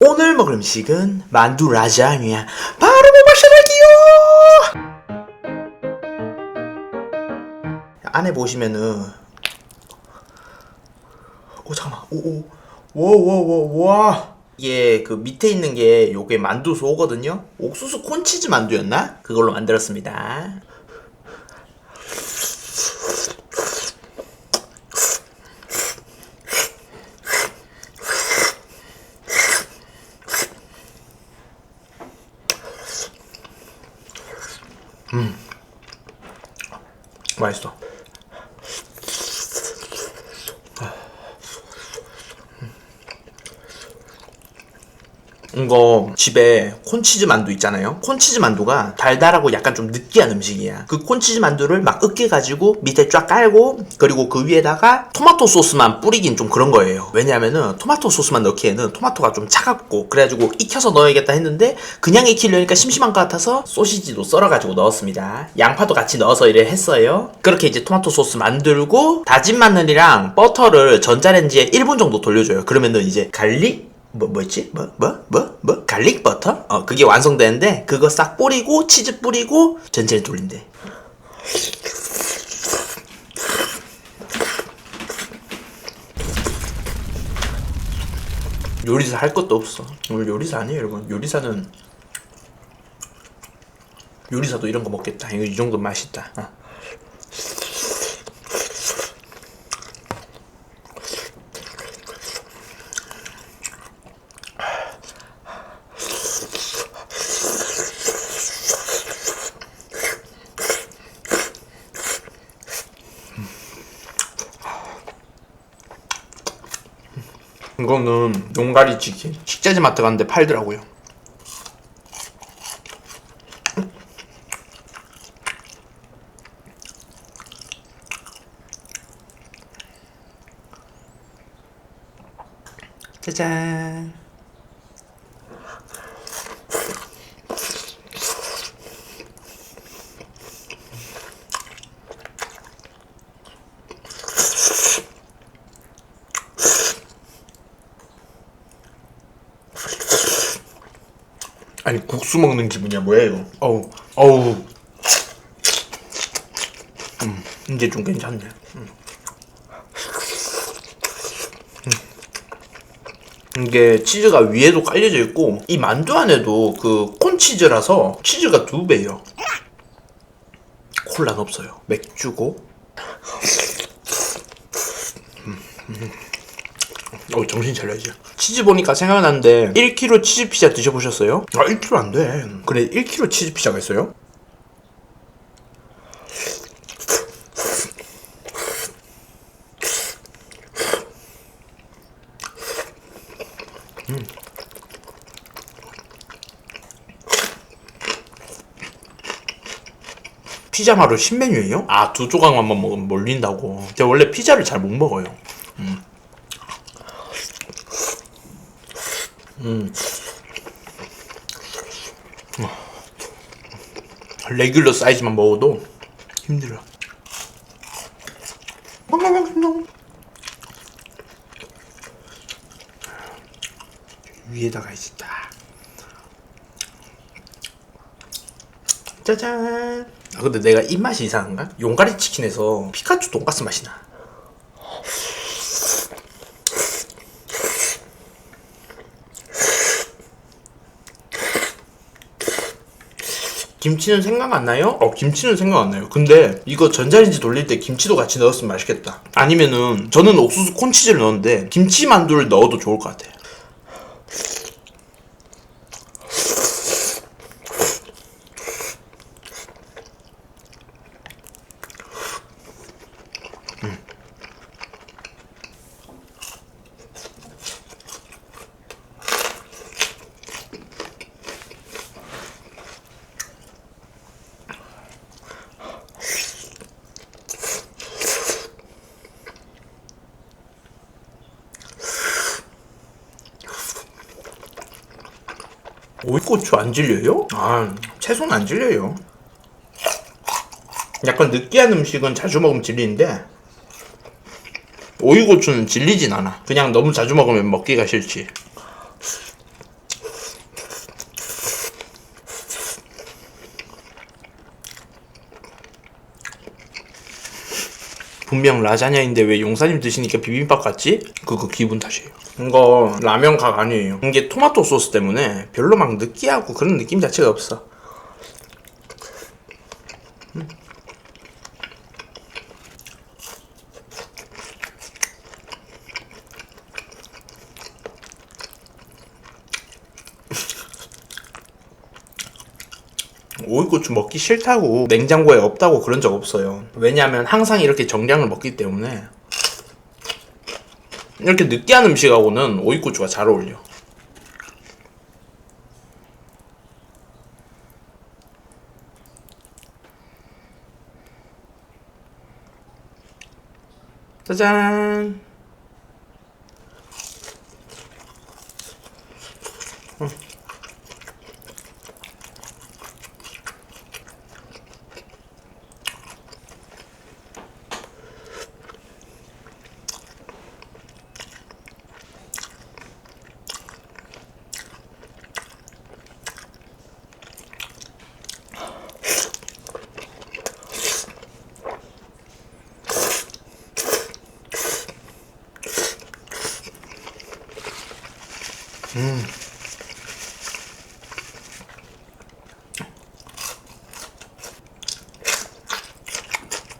오늘 먹을 음식은 만두 라자냐 바로 먹어볼게요! 안에 보시면은 오 잠깐만. 오오와와와와. 이게 그 밑에 있는 게 요게 만두 소거든요? 옥수수 콘치즈 만두였나? 그걸로 만들었습니다 맛있어 이거 집에 콘치즈 만두 있잖아요. 콘치즈 만두가 달달하고 약간 좀 느끼한 음식이야. 그 콘치즈 만두를 막 으깨가지고 밑에 쫙 깔고 그리고 그 위에다가 토마토 소스만 뿌리긴 좀 그런 거예요. 왜냐면은 토마토 소스만 넣기에는 토마토가 좀 차갑고 그래가지고 익혀서 넣어야겠다 했는데 그냥 익히려니까 심심한 것 같아서 소시지도 썰어가지고 넣었습니다. 양파도 같이 넣어서 이래 했어요. 그렇게 이제 토마토 소스 만들고 다진 마늘이랑 버터를 전자레인지에 1분 정도 돌려줘요. 그러면은 이제 갈릭 뭐 뭐였지? 뭐 뭐 뭐 뭐? 갈릭 버터? 어 그게 완성되는데 그거 싹 뿌리고 치즈 뿌리고 전체를 돌린대. 요리사 할 것도 없어. 오늘 요리사 아니에요, 여러분. 요리사는 요리사도 이런 거 먹겠다. 이거 이 정도 맛있다. 어. 이거는 용가리 치킨 식자재 마트 갔는데 팔더라고요. 짜잔. 아니 국수 먹는 기분이야 뭐예요? 어우 어우 음 이제 좀 괜찮네 음. 음. 이게 치즈가 위에도 깔려져 있고 이 만두 안에도 그 콘치즈라서 치즈가 두 배예요 콜라는 없어요 맥주고 어 정신 차려야지 치즈 보니까 생각나는데 1kg 치즈 피자 드셔보셨어요? 아 1kg 안돼 그래 1kg 치즈 피자가 있어요? 음. 피자 마루 신메뉴예요? 아 두 조각만 먹으면 몰린다고 제가 원래 피자를 잘 못 먹어요 레귤러 사이즈만 먹어도 힘들어. 위에다가 딱. 짜잔. 아 근데 내가 입맛이 이상한가? 용가리 치킨에서 피카츄 돈가스 맛이 나. 김치는 생각 안 나요? 어 김치는 생각 안 나요. 근데 이거 전자레인지 돌릴 때 김치도 같이 넣었으면 맛있겠다. 아니면은 저는 옥수수 콘치즈를 넣었는데 김치 만두를 넣어도 좋을 것 같아요 오이고추 안 질려요? 아, 채소는 안 질려요. 약간 느끼한 음식은 자주 먹으면 질리는데 오이고추는 질리진 않아. 그냥 너무 자주 먹으면 먹기가 싫지. 분명 라자냐인데 왜 용사님 드시니까 비빔밥 같지? 그거 기분 탓이에요. 이거 라면 각 아니에요. 이게 토마토 소스 때문에 별로 막 느끼하고 그런 느낌 자체가 없어. 오이고추 먹기 싫다고 냉장고에 없다고 그런 적 없어요. 왜냐하면 항상 이렇게 정량을 먹기 때문에 이렇게 느끼한 음식하고는 오이고추가 잘 어울려. 짜잔.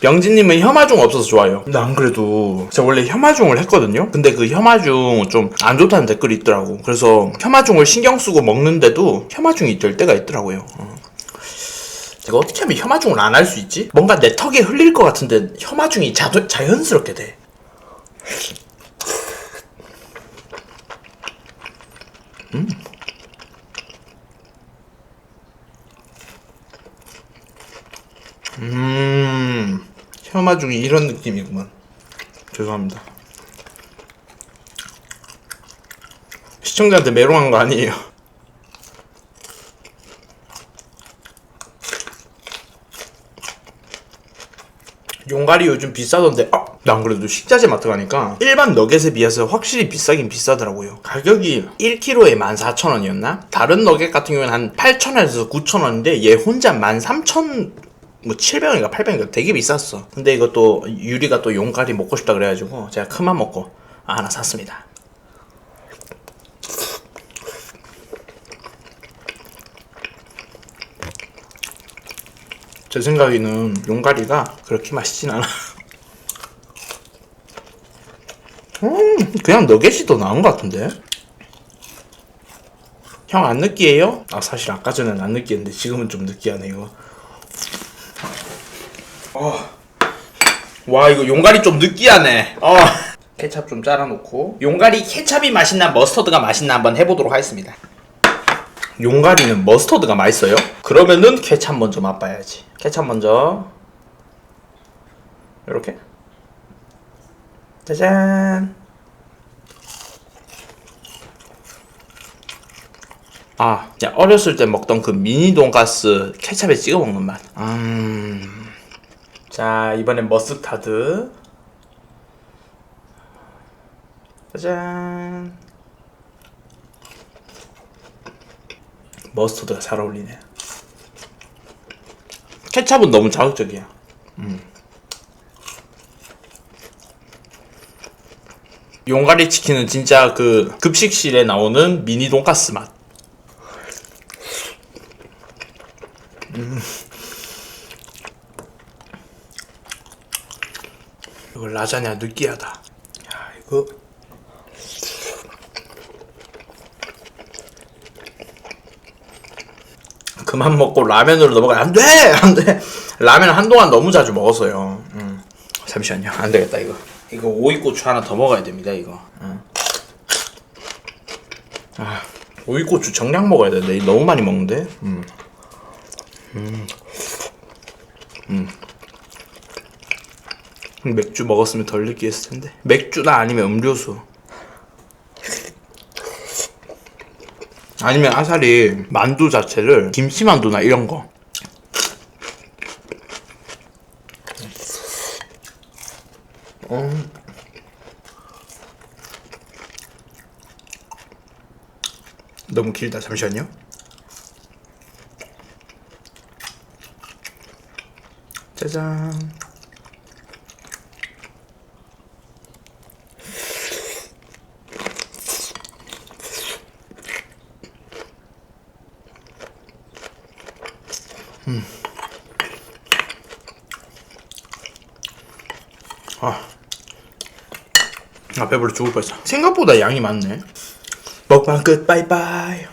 병진님은 혐아중 없어서 좋아요. 근데 안 그래도 제가 원래 혐아중을 했거든요. 근데 그 혐아중 좀 안 좋다는 댓글이 있더라고. 그래서 혐아중을 신경 쓰고 먹는데도 혐아중이 될 때가 있더라고요. 어. 제가 어떻게 하면 혐아중을 안 할 수 있지? 뭔가 내 턱에 흘릴 것 같은데 혐아중이 자, 자연스럽게 돼. 음, 혐아중이 이런 느낌이구만. 죄송합니다. 시청자한테 메롱한 거 아니에요. 용갈이 요즘 비싸던데. 아, 난 그래도 식자재 마트 가니까 일반 너겟에 비해서 확실히 비싸긴 비싸더라고요. 가격이 1kg에 14,000원이었나? 다른 너겟 같은 경우는 한 8,000원에서 9,000원인데 얘 혼자 13,000뭐 700원인가 800원인가 되게 비쌌어. 근데 이것도 유리가 또 용갈이 먹고 싶다 그래가지고 제가 큰맘 먹고 하나 샀습니다 제 생각에는 용가리가 그렇게 맛있진 않아. 음, 그냥 너겟이 더 나은 것 같은데? 형 안 느끼해요? 아, 사실 아까 전엔 안 느끼했는데 지금은 좀 느끼하네, 이거. 어. 와, 이거 용가리 좀 느끼하네. 어. 케찹 좀 짜라놓고. 용가리 케찹이 맛있나 머스터드가 맛있나 한번 해보도록 하겠습니다. 용가리는 머스터드가 맛있어요? 그러면은 케찹 먼저 맛봐야지. 케찹 먼저. 이렇게. 짜잔. 아, 야, 어렸을 때 먹던 그 미니 돈가스 케찹에 찍어 먹는 맛. 음. 자, 이번엔 머스타드. 짜잔. 머스터드가 잘 어울리네. 케찹은 너무 자극적이야. 음. 용가리 치킨은 진짜 그 급식실에 나오는 미니 돈가스 맛. 음. 이거 라자냐 느끼하다. 야 이거 그만 먹고 라면으로 넘어가 안 돼! 안 돼! 라면 한동안 너무 자주 먹었어요. 음. 잠시만요. 안 되겠다, 이거. 이거 오이고추 하나 더 먹어야 됩니다, 이거. 음. 아, 오이고추 정량 먹어야 되는데, 너무 많이 먹는데? 음. 음. 음. 맥주 먹었으면 덜 느끼했을 텐데. 맥주나 아니면 음료수. 아니면 아사리 만두 자체를 김치 만두나 이런 거. 음. 너무 길다. 잠시만요. 짜잔. 아. 배불러 죽을 뻔했어. 생각보다 양이 많네. 먹방 끝 바이바이